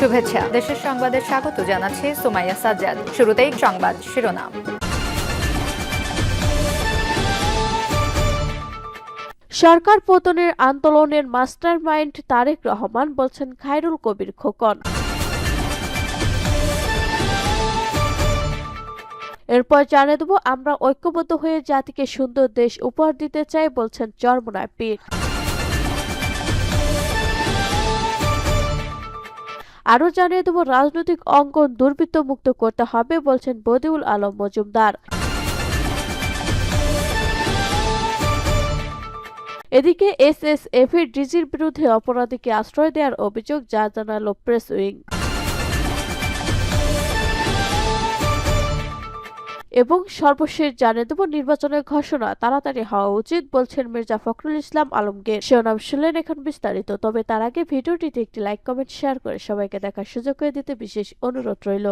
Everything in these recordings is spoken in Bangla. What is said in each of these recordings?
শুভেচ্ছা। দেশের সংবাদে স্বাগত জানাচ্ছি সুমাইয়া সাজ্জাদ। শুরুতেই সংবাদ শিরোনাম। সরকার পতনের আন্দোলনের মাস্টারমাইন্ড তারেক রহমান বলছেন খায়রুল কবির খোকন। এরপর জানিয়ে দেব, আমরা ঐক্যবদ্ধ হয়ে জাতিকে সুন্দর দেশ উপহার দিতে চাই বলছেন চরমনায় পীর। আরও জানিয়ে দেব, রাজনৈতিক অঙ্গন দুর্বৃত্ত মুক্ত করতে হবে বলছেন বদিউল আলম মজুমদার। এদিকে এস এস এফ এর ডিজির বিরুদ্ধে অপরাধীকে আশ্রয় দেওয়ার অভিযোগ, যা জানালো প্রেস উইং। এবং সর্বশেষ জানিয়ে দেব, নির্বাচনের ঘোষণা তাড়াতাড়ি হওয়া উচিত বলছেন মির্জা ফখরুল ইসলাম আলমগীর। শিরোনাম শুনলেন এখন বিস্তারিত, তবে তার আগে ভিডিওটিতে একটি লাইক কমেন্ট শেয়ার করে সবাইকে দেখার সুযোগ করে দিতে বিশেষ অনুরোধ রইল।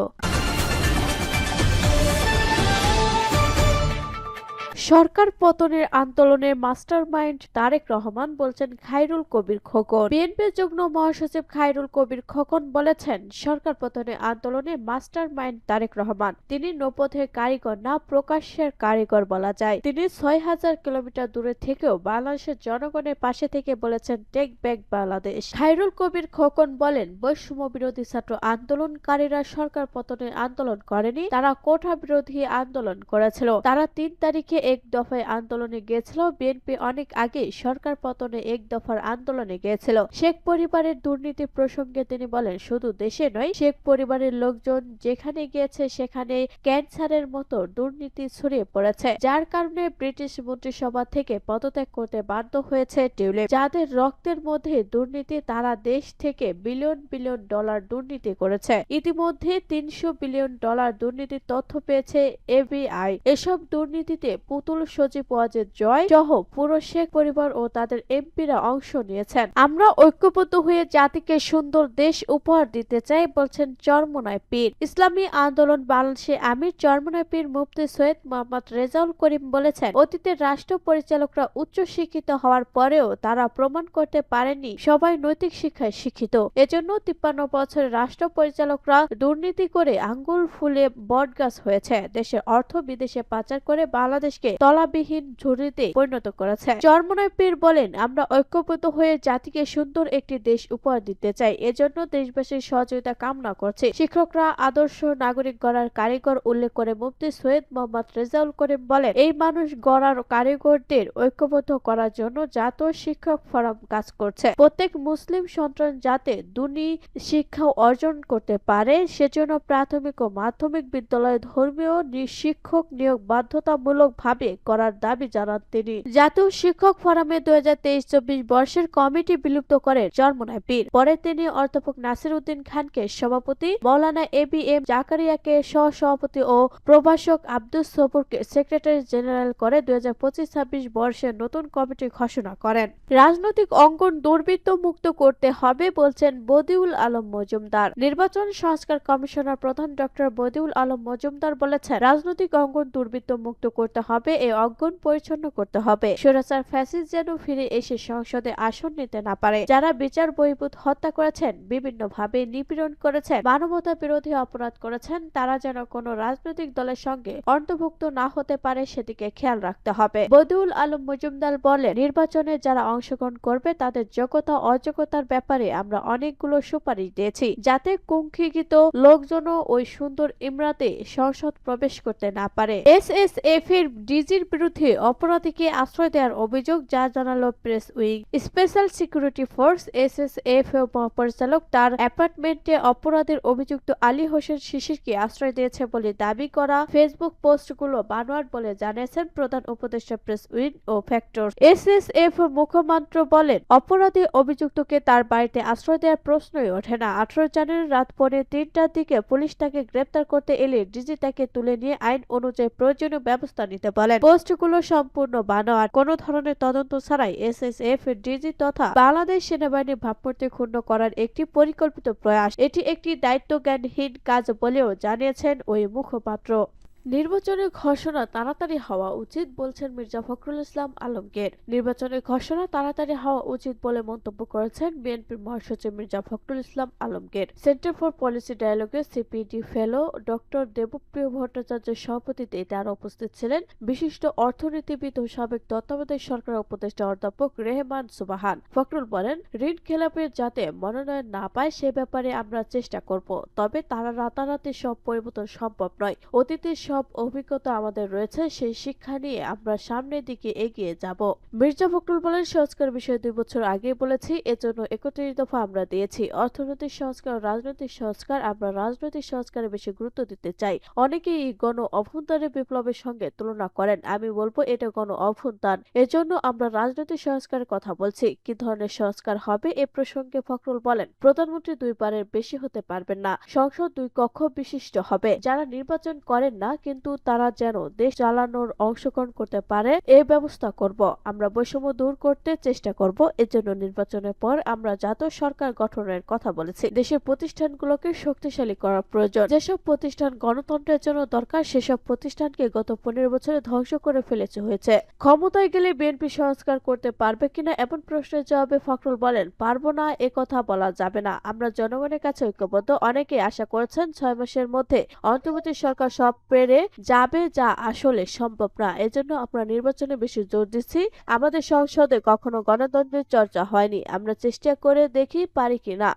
সরকার পতনের আন্দোলনের মাস্টারমাইন্ড তারেক রহমান বলছেন খায়রুল কবির খোকন। বিএনপির যুগ্ম মহাসচিব খায়রুল কবির খোকন বলেছেন, সরকার পতনের আন্দোলনে মাস্টারমাইন্ড তারেক রহমান। তিনি নৌপথের কারিগর না, প্রকাশ্যের কারিগর বলা যায়। তিনি ছয় হাজার কিলোমিটার দূরে থেকেও বাংলাদেশের জনগণের পাশে থেকে বলেছেন, টেক ব্যাক বাংলাদেশ। খাইরুল কবির খোকন বলেন, বৈষম্য বিরোধী ছাত্র আন্দোলনকারীরা সরকার পতনের আন্দোলন করেনি, তারা কোঠা বিরোধী আন্দোলন করেছিল। তারা তিন তারিখে এক দফায় আন্দোলনে গিয়েছিল। বিএনপি অনেক আগে সরকার পতনে এক দফার আন্দোলনে গিয়েছিল। শেখ পরিবারের দুর্নীতি প্রসঙ্গে তিনি বলেন, শুধু দেশে নয়, শেখ পরিবারের লোকজন যেখানে গিয়েছে সেখানে ক্যান্সারের মতো দুর্নীতি ছড়িয়ে পড়েছে, যার কারণে ব্রিটিশ মন্ত্রিসভা থেকে পদত্যাগ করতে বাধ্য হয়েছে টিউলিপ। যাদের রক্তের মধ্যে দুর্নীতি, তারা দেশ থেকে বিলিয়ন বিলিয়ন ডলার দুর্নীতি করেছে। ইতিমধ্যে তিনশো বিলিয়ন ডলার দুর্নীতির তথ্য পেয়েছে এবিআই এসব দুর্নীতিতে পুতুল সজীব ওয়াজেদ জয় সহ পুরো শেখ পরিবার ও তাদের এমপিরা অংশ নিয়েছেন। আমরা ঐক্যবদ্ধ হয়ে জাতিকে সুন্দর দেশ উপহার দিতে চাই বলছেন চরমনায় পীর। ইসলামী আন্দোলন বাংলাদেশে আমির, চরমনায় পীর মুফতি সৈয়দ মোহাম্মদ রেজাউল করিম বলেছেন, অতীতের রাষ্ট্র পরিচালকরা উচ্চ শিক্ষিত হওয়ার পরেও তারা প্রমাণ করতে পারেনি, সবাই নৈতিক শিক্ষায় শিক্ষিত। এজন্য তিপ্পান্ন বছরের রাষ্ট্র পরিচালকরা দুর্নীতি করে আঙ্গুল ফুলে বটগাছ হয়েছে। দেশের অর্থ বিদেশে পাচার করে বাংলাদেশকে তলাবিহীন ঝুড়িতে পরিণত করেছে। চরমনায় পীর বলেন, আমরা ঐক্যবদ্ধ হয়ে জাতিকে সুন্দর একটি দেশ উপহার দিতে চাই। এজন্য দেশবাসীর সহযোগিতা কামনা করছে। শিক্ষকরা আদর্শ নাগরিক গড়ার কারিগর উল্লেখ করে মুফতি সৈয়দ মোহাম্মদ রেজাউল করিম বলেন, এই মানুষ গড়ার কারিগরদের ঐক্যবদ্ধ করার জন্য জাতীয় শিক্ষক ফোরাম কাজ করছে। প্রত্যেক মুসলিম সন্তান যাতে দুনি শিক্ষা অর্জন করতে পারে, সেজন্য প্রাথমিক ও মাধ্যমিক বিদ্যালয়ে ধর্মীয় শিক্ষক নিয়োগ বাধ্যতামূলক ভাবে করার দাবি জানান তিনি। জাতীয় শিক্ষক ফোরামে দুই হাজার তেইশ চব্বিশ বর্ষের কমিটি বিলুপ্ত করেন চরমনায় পীর। পরে তিনি অধ্যাপক নাসির উদ্দিন খানকে সভাপতি, মৌলানা এ বি এম জাকারিয়াকে সহ সভাপতি ও প্রভাষক আব্দুস সবুরকে সেক্রেটারি জেনারেল করে দুই হাজার পঁচিশ ছাব্বিশ বর্ষের নতুন কমিটি ঘোষণা করেন। রাজনৈতিক অঙ্গন দুর্বৃত্ত মুক্ত করতে হবে বলছেন বদিউল আলম মজুমদার। নির্বাচন সংস্কার কমিশনার প্রধান ডক্টর বদিউল আলম মজুমদার বলেছেন, রাজনৈতিক অঙ্গন দুর্বৃত্ত মুক্ত করতে হবে এই অঙ্গন পরিচ্ছন্ন করতে হবে। স্বৈরাচার ফ্যাসিস যেন ফিরে এসে সংসদে আসন নিতে না পারে। যারা বিচার বহির্ভূত হত্যা করেছেন বিভিন্ন ভাবে নিপীড়ন করেছেন, মানবতা বিরোধী অপরাধ করেছেন, তারা যেন কোনো রাজনৈতিক দলের সঙ্গে অন্তর্ভুক্ত না হতে পারে, সেদিকে খেয়াল রাখতে হবে। বদিউল আলম মজুমদার বলেন, নির্বাচনে যারা অংশগ্রহণ করবে, তাদের যোগ্যতা, অযোগ্যতার ব্যাপারে আমরা অনেকগুলো সুপারিশ দিয়েছি, যাতে কুঙ্খিগত লোকজনও ওই সুন্দর ইমরাতে সংসদ প্রবেশ করতে না পারে। এসএসএফ এর ডিজির বিরুদ্ধে অপরাধীকে আশ্রয় দেওয়ার অভিযোগ, যা জানালো press wing. Special security force SSF মহাপরিচালক তার অ্যাপার্টমেন্টে অপরাধের অভিযুক্ত আলী হোসেন শিশিরকে আশ্রয় দিয়েছে বলে দাবি করা ফেসবুক পোস্টগুলো বানোয়াট বলে জানিয়েছেন প্রধান উপদেষ্টা প্রেস উইং ও ফ্যাক্টর এসএসএফ মুখপাত্র বলেন, অপরাধী অভিযুক্তকে তার বাড়িতে আশ্রয় দেওয়ার প্রশ্নই ওঠে না। আঠারো জানুয়ারি রাত পৌনে তিনটার দিকে পুলিশ তাকে গ্রেপ্তার করতে এলে ডিজি তাকে তুলে নিয়ে আইন অনুযায়ী প্রয়োজনীয় ব্যবস্থা নিতে বলেন, পোস্টগুলো সম্পূর্ণ বানোয়ার। কোনো ধরনের তদন্ত ছাড়াই এস এস এসএসএফ, ডিজি তথা বাংলাদেশ সেনাবাহিনীর ভাবমূর্তি ক্ষুণ্ণ করার একটি পরিকল্পিত প্রয়াস। এটি একটি দায়িত্ব জ্ঞানহীন কাজ বলেও জানিয়েছেন ওই মুখপাত্র। নির্বাচনের ঘোষণা তাড়াতাড়ি হওয়া উচিত বলছেন মির্জা ফখরুল ইসলাম আলমগীর। নির্বাচনের ঘোষণা তাড়াতাড়ি হওয়া উচিত বলে মন্তব্য করেছেন বিএনপির মহাসচিব Mirza Fakhrul Islam Alamgir. Centre for policy ডায়ালগের CPD fellow doctor Debapriya ভট্টাচার্যের সভাপতিতে তারা উপস্থিত ছিলেন বিশিষ্ট অর্থনীতিবিদ ও সাবেক তত্ত্বাবধায়ক সরকার উপদেষ্টা অধ্যাপক রেহমান সুবাহান। ফখরুল বলেন, ঋণ খেলাপের যাতে মনোনয়ন না পায় সে ব্যাপারে আমরা চেষ্টা করব, তবে তারা রাতারাতি সব পরিবর্তন সম্ভব নয়। অতীতের সব অভিজ্ঞতা আমাদের রয়েছে, সেই শিক্ষা নিয়ে আমরা সামনের দিকে এগিয়ে যাব। মির্জা ফখরুল বলেন সংস্কার বিষয়ে দুই বছর আগে বলেছি, এজন্য একত্রিশ দফা আমরা দিয়েছি। অর্থনৈতিক সংস্কার রাজনৈতিক সংস্কার, আমরা রাজনৈতিক সংস্কারে বেশি গুরুত্ব দিতে চাই। অনেকেই গণ অভ্যন্তরীণ বিপ্লবের সঙ্গে তুলনা করেন, আমি বলব এটা গণ অভ্যুত্থান। এজন্য আমরা রাজনৈতিক সংস্কারের কথা বলছি, কি ধরনের সংস্কার হবে এ প্রসঙ্গে ফখরুল বলেন, প্রধানমন্ত্রী দুইবারের বেশি হতে পারবেন না, সংসদ দুই কক্ষ বিশিষ্ট হবে, যারা নির্বাচন করেন না কিন্তু তারা যেন দেশ চালানোর অংশগ্রহণ করতে পারে এই ব্যবস্থা করব। আমরা বৈষম্য দূর করতে চেষ্টা করব। এজন্য নির্বাচনের পর আমরা জাতীয় সরকার গঠনের কথা বলেছি। দেশের প্রতিষ্ঠানগুলোকে শক্তিশালী করা প্রয়োজন। যেসব প্রতিষ্ঠান গণতন্ত্রের জন্য দরকার, সেসব প্রতিষ্ঠানকে গত পনেরো বছরে ধ্বংস করে ফেলেছে হয়েছে। ক্ষমতায় গেলে বিএনপি সংস্কার করতে পারবে কিনা এমন প্রশ্নের জবাবে ফখরুল বলেন, পারব না, এ কথা বলা যাবে না। আমরা জনগণের কাছে ঐক্যবদ্ধ। অনেকেই আশা করেছেন ছয় মাসের মধ্যে অন্তর্বর্তী সরকার সব পেরে যাবে যা আসলে সম্ভব না। এজন্য আমরা নির্বাচনে বেশি জোর দিচ্ছি। আমাদের সংসদে কখনো গণতন্ত্রের চর্চা হয়নি। আমরা চেষ্টা করে দেখি পারি কিনা।